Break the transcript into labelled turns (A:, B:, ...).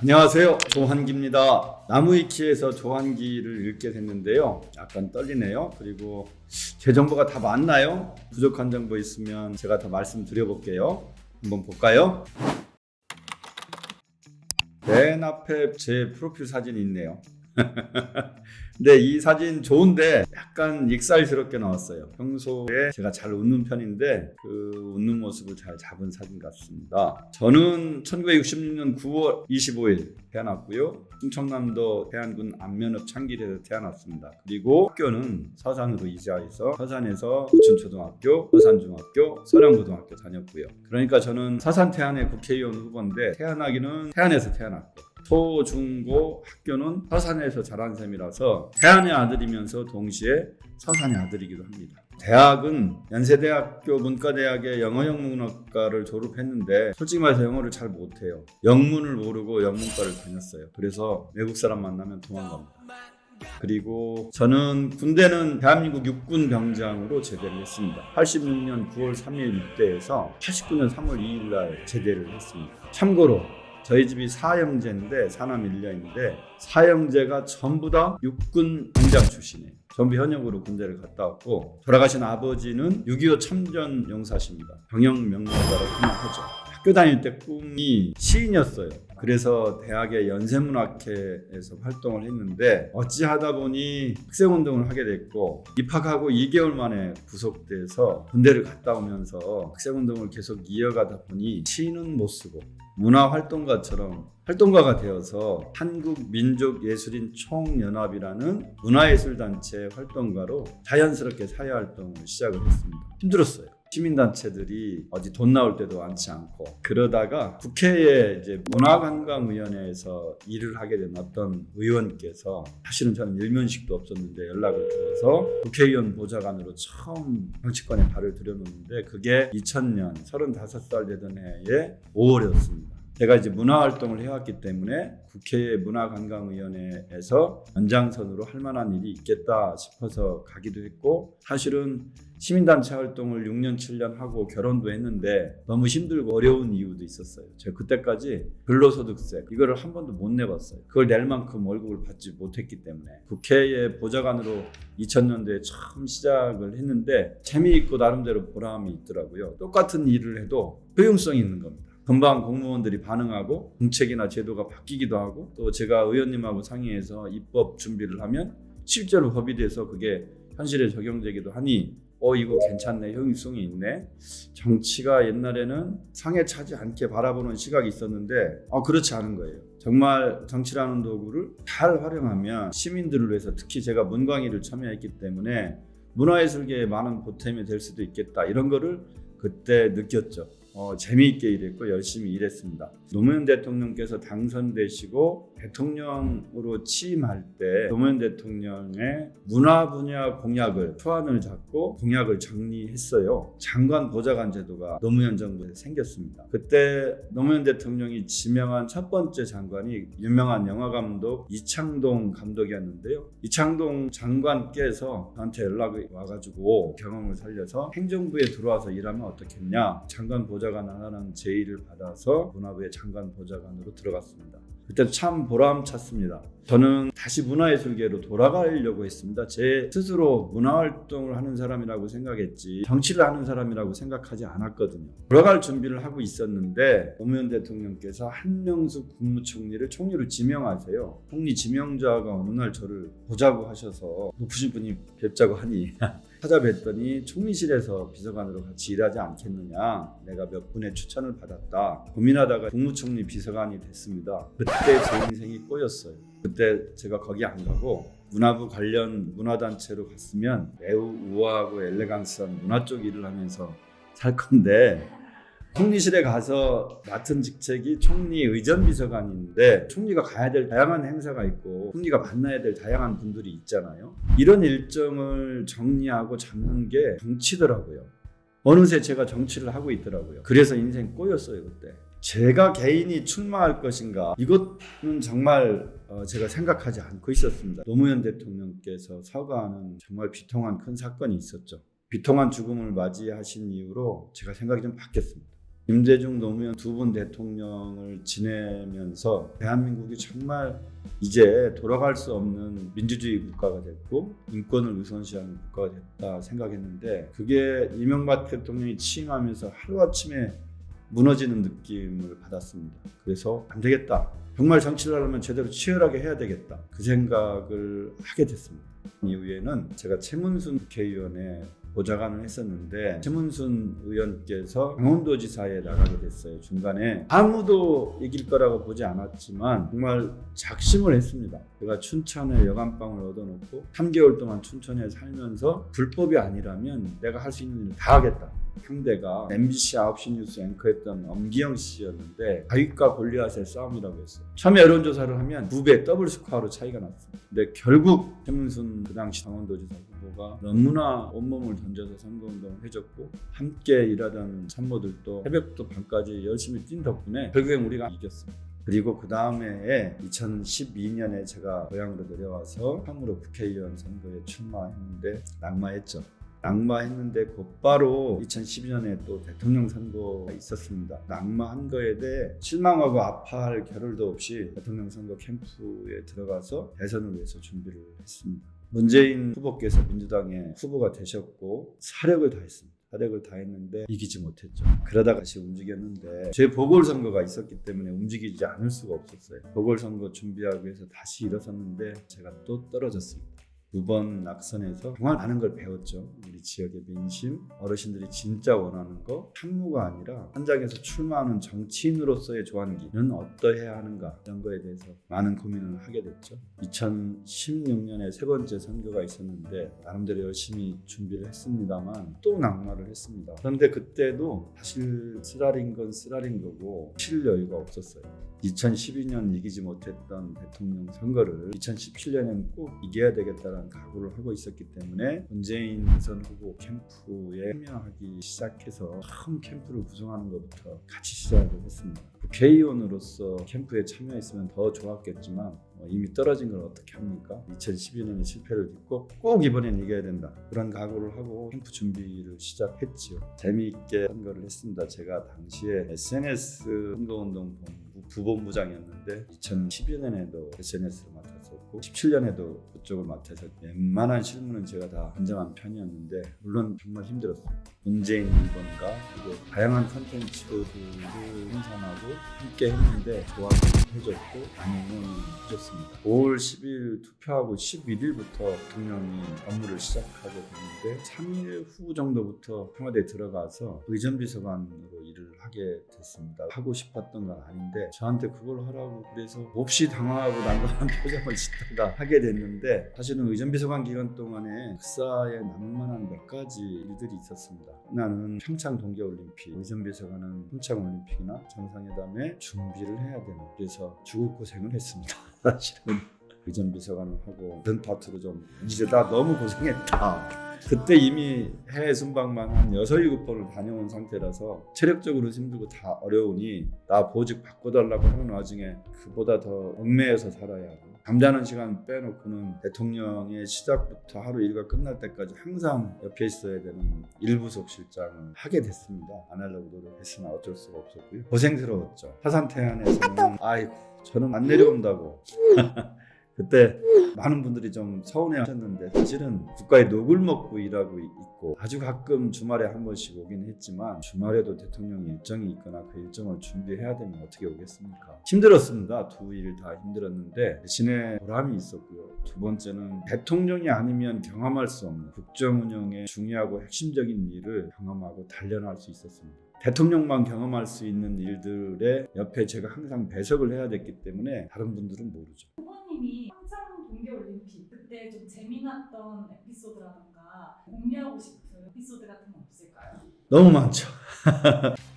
A: 안녕하세요. 조한기입니다. 나무위키에서 조한기를 읽게 됐는데요. 약간 떨리네요. 그리고 제 정보가 다 맞나요? 부족한 정보 있으면 제가 더 말씀드려볼게요. 한번 볼까요? 맨 앞에 제 프로필 사진이 있네요. 근데 이 사진 좋은데 약간 익살스럽게 나왔어요. 평소에 제가 잘 웃는 편인데 그 웃는 모습을 잘 잡은 사진 같습니다. 저는 1966년 9월 25일 태어났고요. 충청남도 해안군 안면읍 창길에서 태어났습니다. 그리고 학교는 서산으로 이사해서 서산에서 부춘초등학교, 서산중학교, 서령고등학교 다녔고요. 그러니까 저는 서산 태안의 국회의원 후보인데 태어나기는 태안에서 태어났고 초, 중, 고 학교는 서산에서 자란 셈이라서 태안의 아들이면서 동시에 서산의 아들이기도 합니다. 대학은 연세대학교 문과대학의 영어영문학과를 졸업했는데 솔직히 말해서 영어를 잘 못해요. 영문을 모르고 영문과를 다녔어요. 그래서 외국 사람 만나면 도망갑니다. 그리고 저는 군대는 대한민국 육군 병장으로 제대를 했습니다. 86년 9월 3일 입대해서 89년 3월 2일 날 제대를 했습니다. 참고로 저희 집이 사형제인데 사남 일녀인데 사형제가 전부 다 육군 병장 출신이에요. 전부 현역으로 군대를 갔다 왔고 돌아가신 아버지는 6.25 참전 용사십니다. 병영 명령가로 생각하죠. 학교 다닐 때 꿈이 시인이었어요. 그래서 대학의 연세문학회에서 활동을 했는데 어찌하다 보니 학생운동을 하게 됐고 입학하고 2개월 만에 구속돼서 군대를 갔다 오면서 학생운동을 계속 이어가다 보니 시는 못 쓰고 문화활동가처럼 활동가가 되어서 한국민족예술인 총연합이라는 문화예술단체 활동가로 자연스럽게 사회활동을 시작을 했습니다. 힘들었어요. 시민단체들이 어디 돈 나올 때도 많지 않고 그러다가 국회에 이제 문화관광위원회에서 일을 하게 된 어떤 의원께서 사실은 저는 일면식도 없었는데 연락을 드려서 국회의원 보좌관으로 처음 정치권에 발을 들여놓는데 그게 2000년 35살 되던 해에 5월이었습니다. 제가 이제 문화 활동을 해왔기 때문에 국회 문화관광위원회에서 연장선으로 할 만한 일이 있겠다 싶어서 가기도 했고 사실은 시민단체 활동을 6년 7년 하고 결혼도 했는데 너무 힘들고 어려운 이유도 있었어요. 제가 그때까지 근로소득세 이거를 한 번도 못 내봤어요. 그걸 낼 만큼 월급을 받지 못했기 때문에 국회의 보좌관으로 2000년대에 처음 시작을 했는데 재미있고 나름대로 보람이 있더라고요. 똑같은 일을 해도 효용성이 있는 겁니다. 금방 공무원들이 반응하고 정책이나 제도가 바뀌기도 하고 또 제가 의원님하고 상의해서 입법 준비를 하면 실제로 법이 돼서 그게 현실에 적용되기도 하니 어 이거 괜찮네. 효용성이 있네. 정치가 옛날에는 상해 차지 않게 바라보는 시각이 있었는데 어 그렇지 않은 거예요. 정말 정치라는 도구를 잘 활용하면 시민들을 위해서 특히 제가 문광희를 참여했기 때문에 문화예술계에 많은 보탬이 될 수도 있겠다. 이런 거를 그때 느꼈죠 어, 재미있게 일했고 열심히 일했습니다. 노무현 대통령께서 당선되시고 대통령으로 취임할 때 노무현 대통령의 문화 분야 공약을 초안을 잡고 공약을 정리했어요. 장관 보좌관 제도가 노무현 정부에 생겼습니다. 그때 노무현 대통령이 지명한 첫 번째 장관이 유명한 영화 감독 이창동 감독이었는데요. 이창동 장관께서 저한테 연락이 와가지고 경험을 살려서 행정부에 들어와서 일하면 어떻겠냐 장관 보좌관 하나라는 제의를 받아서 문화부의 장관 보좌관으로 들어갔습니다. 그때 참 보람찼습니다. 저는 다시 문화예술계로 돌아가려고 했습니다. 제 스스로 문화활동을 하는 사람이라고 생각했지 정치를 하는 사람이라고 생각하지 않았거든요. 돌아갈 준비를 하고 있었는데 노무현 대통령께서 한명숙 국무총리를 총리로 지명하세요. 총리 지명자가 어느 날 저를 보자고 하셔서 높으신 분이 뵙자고 하니 찾아뵀더니 총리실에서 비서관으로 같이 일하지 않겠느냐. 내가 몇 분의 추천을 받았다. 고민하다가 국무총리 비서관이 됐습니다. 그때 제 인생이 꼬였어요. 그때 제가 거기 안 가고 문화부 관련 문화단체로 갔으면 매우 우아하고 엘레강스한 문화 쪽 일을 하면서 살 건데 총리실에 가서 맡은 직책이 총리 의전 비서관인데 총리가 가야 될 다양한 행사가 있고 총리가 만나야 될 다양한 분들이 있잖아요. 이런 일정을 정리하고 잡는 게 정치더라고요. 어느새 제가 정치를 하고 있더라고요. 그래서 인생 꼬였어요 그때. 제가 개인이 출마할 것인가 이것은 정말 어, 제가 생각하지 않고 있었습니다. 노무현 대통령께서 사과하는 정말 비통한 큰 사건이 있었죠. 비통한 죽음을 맞이하신 이후로 제가 생각이 좀 바뀌었습니다. 김대중 노무현 두 분 대통령을 지내면서 대한민국이 정말 이제 돌아갈 수 없는 민주주의 국가가 됐고 인권을 우선시하는 국가가 됐다 생각했는데 그게 이명박 대통령이 취임하면서 하루아침에 무너지는 느낌을 받았습니다. 그래서 안 되겠다. 정말 정치를 하려면 제대로 치열하게 해야 되겠다. 그 생각을 하게 됐습니다. 이후에는 제가 최문순 국회의원의 보좌관을 했었는데 최문순 의원께서 강원도지사에 나가게 됐어요. 중간에 아무도 이길 거라고 보지 않았지만 정말 작심을 했습니다. 제가 춘천에 여관방을 얻어놓고 3개월 동안 춘천에 살면서 불법이 아니라면 내가 할 수 있는 일을 다 하겠다. 상대가 MBC 9시 뉴스 앵커였던 엄기영 씨였는데 자익과 골리앗의 싸움이라고 했어요. 처음에 여론조사를 하면 2배 더블 스코어로 차이가 났습니다. 근데 결국 최문순 그 당시 강원도지사 후보가 너무나 온몸을 던져서 선거운동을 해줬고 함께 일하던 참모들도 새벽부터 밤까지 열심히 뛴 덕분에 결국엔 우리가 이겼습니다. 그리고 그 다음에 2012년에 제가 고향으로 내려와서 처음으로 국회의원 선거에 출마했는데 낙마했죠. 낙마했는데 곧바로 2012년에 또 대통령 선거가 있었습니다. 낙마한 거에 대해 실망하고 아파할 겨를도 없이 대통령 선거 캠프에 들어가서 대선을 위해서 준비를 했습니다. 문재인 후보께서 민주당의 후보가 되셨고 사력을 다했습니다. 사력을 다했는데 이기지 못했죠. 그러다 다시 움직였는데 제 보궐선거가 있었기 때문에 움직이지 않을 수가 없었어요. 보궐선거 준비하기 위해서 다시 일어섰는데 제가 또 떨어졌습니다. 두번 낙선해서 정말 많은 걸 배웠죠. 우리 지역의 민심, 어르신들이 진짜 원하는 거, 참무가 아니라 현장에서 출마하는 정치인으로서의 조한기는 어떠해야 하는가 이런 거에 대해서 많은 고민을 하게 됐죠. 2016년에 세 번째 선거가 있었는데 나름대로 열심히 준비를 했습니다만 또 낙마를 했습니다. 그런데 그때도 사실 쓰라린 건 쓰라린 거고 칠 여유가 없었어요. 2012년 이기지 못했던 대통령 선거를 2017년에는 꼭 이겨야 되겠다는 각오를 하고 있었기 때문에 문재인 대선 후보 캠프에 참여하기 시작해서 처음 캠프를 구성하는 것부터 같이 시작을 했습니다. 국회의원으로서 캠프에 참여했으면 더 좋았겠지만 어, 이미 떨어진 걸 어떻게 합니까? 2012년에 실패를 딛고 꼭 이번엔 이겨야 된다. 그런 각오를 하고 캠프 준비를 시작했지요. 재미있게 선거를 했습니다. 제가 당시에 SNS 선거운동 본 부 부본부장이었는데 2012년에도 SNS를 맡았었고 17년에도 그쪽을 맡아서 웬만한 실무는 제가 다 관장한 편이었는데 물론 정말 힘들었어요. 문재인 2번과 그리고 다양한 컨텐츠들을 생산하고 함께 했는데 조합을 해줬고 응원을 해줬습니다. 5월 10일 투표하고 11일부터 대통령이 업무를 시작하게 됐는데 3일 후 정도부터 청와대에 들어가서 의전비서관으로 일을 하게 됐습니다. 하고 싶었던 건 아닌데 저한테 그걸 하라고 그래서 몹시 당황하고 난감한 표정을 짓 다가 하게 됐는데 사실은 의전비서관 기간 동안에 역사에 남을 만한 몇 가지 일들이 있었습니다. 하나는 평창 동계올림픽, 의전비서관은 평창올림픽이나 정상회담에 준비를 해야 되는 그래서 죽을 고생을 했습니다. 사실은 의전비서관을 하고 그런 파트로 좀 이제 나 너무 고생했다. 그때 이미 해외 순방만 한 6, 7번을 다녀온 상태라서 체력적으로 힘들고 다 어려우니 나 보직 바꿔달라고 하는 와중에 그보다 더 얽매여서 살아야 하고 잠자는 시간 빼놓고는 대통령의 시작부터 하루 일과 끝날 때까지 항상 옆에 있어야 되는 일부속 실장을 하게 됐습니다. 안 하려고 노력했으나 어쩔 수가 없었고요. 고생스러웠죠. 화산태안에서는 아이고 저는 안 내려온다고 그때 많은 분들이 좀 서운해 하셨는데 사실은 국가에 녹을 먹고 일하고 있고 아주 가끔 주말에 한 번씩 오긴 했지만 주말에도 대통령 일정이 있거나 그 일정을 준비해야 되면 어떻게 오겠습니까? 힘들었습니다. 두 일 다 힘들었는데 대신에 보람이 있었고요. 두 번째는 대통령이 아니면 경험할 수 없는 국정 운영의 중요하고 핵심적인 일을 경험하고 단련할 수 있었습니다. 대통령만 경험할 수 있는 일들에 옆에 제가 항상 배석을 해야 됐기 때문에 다른 분들은 모르죠.
B: 후보님이 평창 동계올림픽 그때 좀 재미났던 에피소드라던가 공유하고 싶은 에피소드 같은 거 없을까요?
A: 너무 많죠.